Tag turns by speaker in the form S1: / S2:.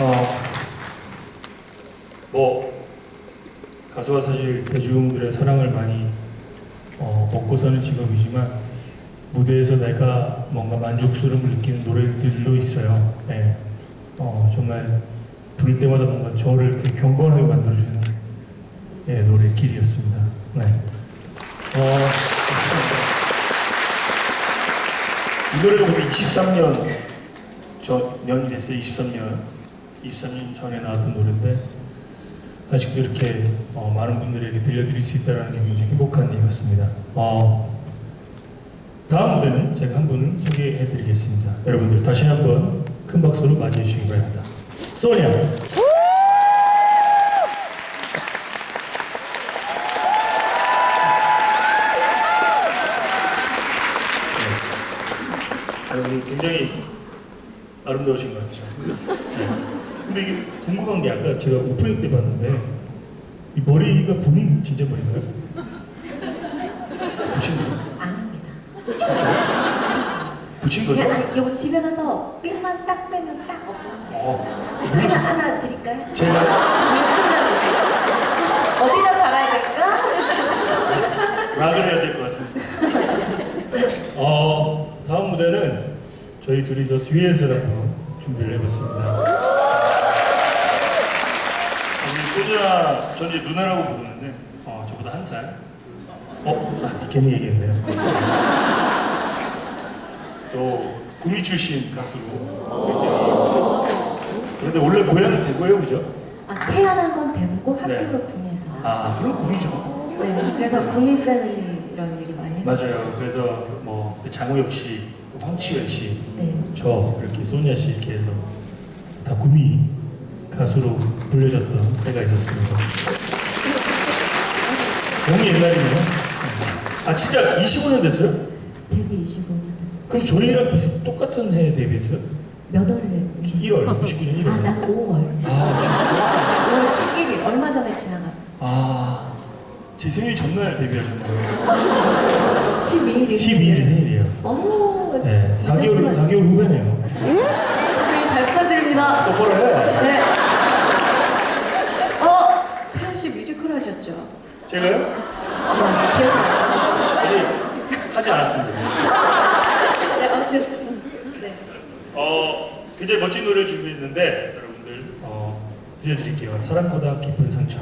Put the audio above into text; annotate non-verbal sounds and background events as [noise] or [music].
S1: 어, 뭐 가수가 사실 대중들의 사랑을 많이 어, 먹고 사는 직업이지만 무대에서 내가 뭔가 만족스러움을 느끼는 노래들도 있어요. 예. 어, 정말 부를 때마다 뭔가 저를 되게 경건하게 만들어주는 예, 노래 길이었습니다. 네. 어, 이 노래가 벌써 23년 전년이 됐어요. 23년. 23년 전에 나왔던 노래인데 아직도 이렇게 어, 많은 분들에게 들려드릴 수 있다는 게 굉장히 행복한 일 같습니다. 어, 다음 무대는 제가 한 분을 소개해드리겠습니다. 여러분들 다시 한번 큰 박수로 맞이해 주시기 바랍니다. 소니아. 네. 굉장히 아름다우신 것 같아요. 네. 근데 이게 궁금한 게 아까 제가 오프닝 때 봤는데 이 머리가 본인 진짜 머리인가요? [laughs] 붙인 거예요?
S2: 아닙니다.
S1: 붙인 거죠?
S2: 그냥 아니, 요거 집에 가서 핀만 딱 빼면 딱 없어져요.
S1: 어,
S2: 하나
S1: 좀-
S2: 하나 드릴까요?
S1: 제가 [laughs]
S2: 어디다 달아야 될까? [laughs]
S1: 락을 해야 될 것 같은데. 어, 다음 무대는 저희 둘이서 듀엣을 한번 준비를 해봤습니다. 소자, 전 이제 누나라고 부르는데, 어, 저보다 한 살. 어, 아, 괜히 얘기했네요. 또 구미 출신 가수로. 그런데 원래 고향은 대구예요, 그죠?
S2: 아, 태어난 건 대구고
S1: 네.
S2: 학교를 구미에서.
S1: 아, 그럼 구미죠.
S2: 네, 그래서 구미 패밀리 이런 얘기 많이 했어요.
S1: 맞아요. 그래서 뭐 그때 장우혁 씨, 또 황치열 씨,
S2: 네.
S1: 저 이렇게 소니아 씨 이렇게 해서 다 구미 가수로 불려졌던 때가 있었습니다. 너무 옛날이네요. 아 진짜 25년 됐어요?
S2: 데뷔 25년 됐어요.
S1: 그럼 저희랑 비슷 똑같은 해에 데뷔했어요?
S2: 몇 월에?
S1: 1월 99년 1월.
S2: 아, 난 5월.
S1: 아 진짜?
S2: 5월 11일 얼마 전에 지나갔어.
S1: 아, 제 생일 전날 데뷔하셨나요?
S2: 12일이.
S1: 12일이 생일이에요.
S2: 어머.
S1: 네, 4개월,
S2: 늦었지만
S1: 4개월 후배네요.
S2: 선배님 잘 부탁드립니다.
S1: 똑바로 해.
S2: 네. 어, 태연 씨 뮤지컬 하셨죠?
S1: 제가요?
S2: 네, 기억나요.
S1: 아니, 하지 않았습니다.
S2: 네, 아무튼. 네.
S1: 어, 굉장히 멋진 노래 준비했는데 여러분들 어, 들려드릴게요. 사랑보다 깊은 상처.